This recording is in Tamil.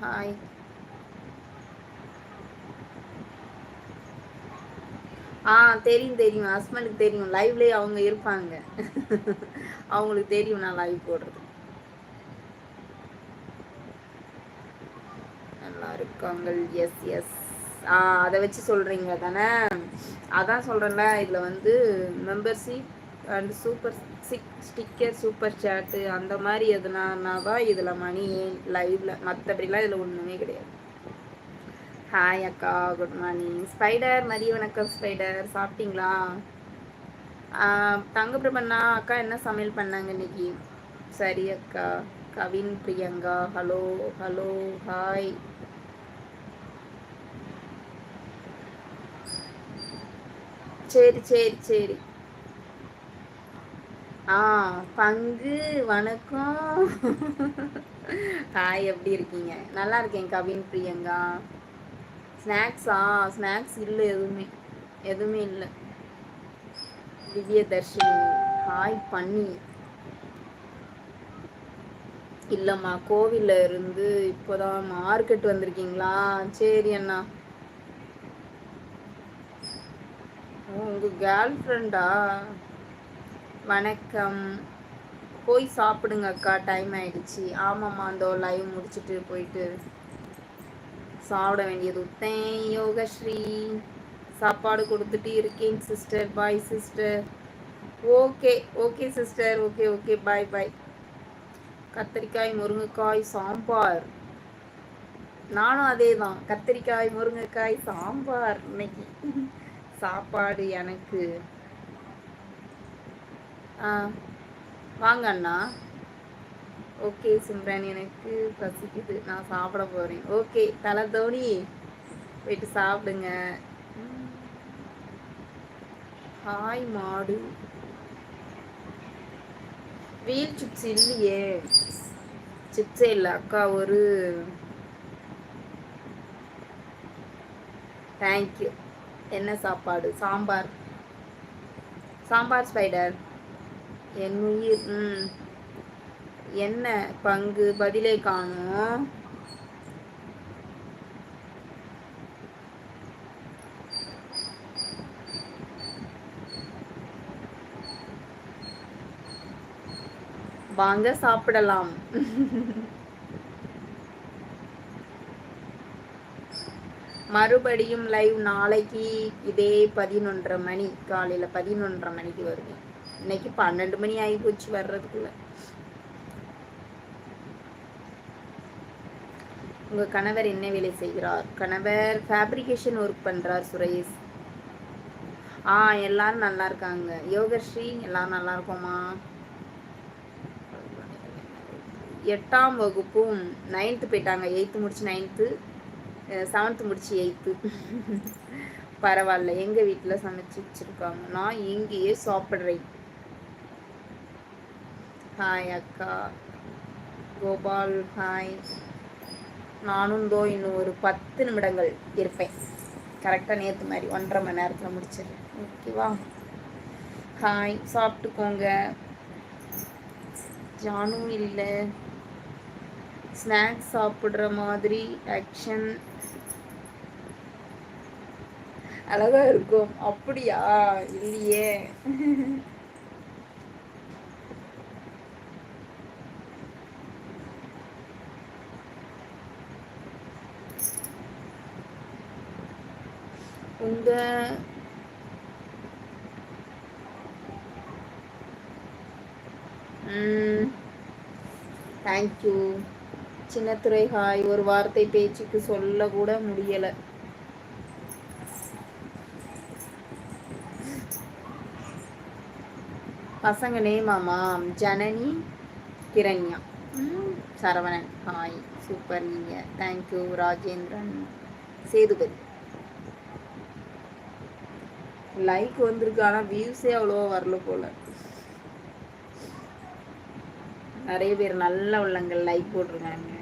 ஹாய் ஆ தெரியும் தெரியும். ஹஸ்பண்டுக்கு தெரியும். லைவ்லேயே அவங்க இருப்பாங்க. அவங்களுக்கு தெரியும் நான் லைவ் போடுறது. நல்லா இருக்காங்க எஸ் எஸ் ஆ அதை வச்சு சொல்கிறீங்க தானே? அதான் சொல்கிறேன்ல இதில் வந்து membership and super chat sticker super chat அந்த மாதிரி எதுனா தான் இதில் மணி லைவில் மற்றபடிலாம் இதில் ஒன்றுமே கிடையாது. ஹாய் அக்கா குட் மார்னிங் ஸ்பைடர் மதிய வணக்கம் ஸ்பைடர் சாப்பிட்டீங்களா? தங்கப்பிரபண்ணா அக்கா என்ன சமையல் பண்ணாங்க இன்னைக்கு? சரி அக்கா. Kavin Priyanka hello hello hi சரி சரி சரி. ஆ பங்கு வணக்கம். ஹாய் எப்படி இருக்கீங்க? நல்லா இருக்கேன் கவின் பிரியங்கா. ஸ்நாக்ஸா ஸ்நாக்ஸ் இல்லை எதுவுமே. எதுவுமே இல்லை. திவ்யதர்ஷினி. ஹாய் பண்ணி இல்லைம்மா கோவிலில் இருந்து இப்போதான் மார்க்கெட் வந்திருக்கீங்களா? சரி அண்ணா. உங்கள் கேர்ள் ஃப்ரெண்டா வணக்கம். போய் சாப்பிடுங்க அக்கா டைம் ஆயிடுச்சு. ஆமாம்மா அந்த லைவ் முடிச்சுட்டு போயிட்டு சாப்பிட வேண்டியது. உத்தேன் யோகஸ்ரீ சாப்பாடு கொடுத்துட்டு இருக்கேன் sister bye sister okay okay sister okay okay bye bye கத்திரிக்காய் முருங்கைக்காய் சாம்பார். நானும் அதே தான் கத்திரிக்காய் முருங்கைக்காய் சாம்பார் இன்னைக்கு. சாப்பாடு எனக்கு. ஆ. வாங்க அண்ணா. ஓகே சிம்ரன் எனக்கு பசிக்குது. நான் சாப்பிட போகிறேன் ஓகே தலை தோனி. போயிட்டு சாப்பிடுங்க. ஹாய் மாடு. வீல் சிப்ஸ் இல்லையே. சிப்ஸே இல்லை அக்கா ஒரு தேங்க்யூ என்ன சாப்பாடு? சாம்பார். சாம்பார் ஸ்பைடர் என் உயிர் ம். என்ன பங்கு பதிலை காணும். வாங்க சாப்பிடலாம். மறுபடியும் லைவ் நாளைக்கு இதே பதினொன்றரை மணி காலையில் பதினொன்றரை மணிக்கு வருவேன். இன்னைக்கு பன்னெண்டு மணி ஆகி போச்சு வர்றதுக்குள்ள. உங்க கணவர் என்ன வேலை செய்கிறார்? கணவர் ஃபேப்ரிகேஷன் ஒர்க் பண்றார் சுரேஷ். ஆ எல்லாரும் நல்லா இருக்காங்க. யோகஸ்ரீ எல்லாரும் நல்லா இருக்கோமா எட்டாம் வகுப்பும் நைன்த்து போயிட்டாங்க. எயித்து முடிச்சு நைன்த்து செவன்த்து முடிச்சு எயித்து பரவாயில்ல. எங்கள் வீட்டில் சமைச்சு வச்சுருக்காங்க. நான் இங்கேயே சாப்பிட்றேன். ஹாய் அக்கா. கோபால் ஹாய் நானும் தோ இன்னும் ஒரு பத்து நிமிடங்கள் இருப்பேன். கரெக்டாக நேற்று மாதிரி ஒன்றரை மணி நேரத்தில் முடிச்சிடுறேன். ஓகேவா ஹாய் சாப்பிட்டுக்கோங்க. ஜானும் இல்லை. ஸ்நாக்ஸ் சாப்பிட்ற மாதிரி ஆக்ஷன் அழகா இருக்கும். அப்படியா? இல்லையே. உங்க தேங்க்யூ சின்னத்துறை ஹாய் ஒரு வார்த்தை பேச்சுக்கு சொல்ல கூட முடியலை. பசங்க நேமாமா ஜனனி கிரண்யா. சரவணன் ஹாய் சூப்பர் நீங்கள் thank you Rajendran Sethupathi. Like வந்திருக்கு ஆனால் வியூஸே அவ்வளோவா வரல போல. நிறைய பேர் நல்ல உள்ளங்கள் லைக் போட்டிருக்காங்க.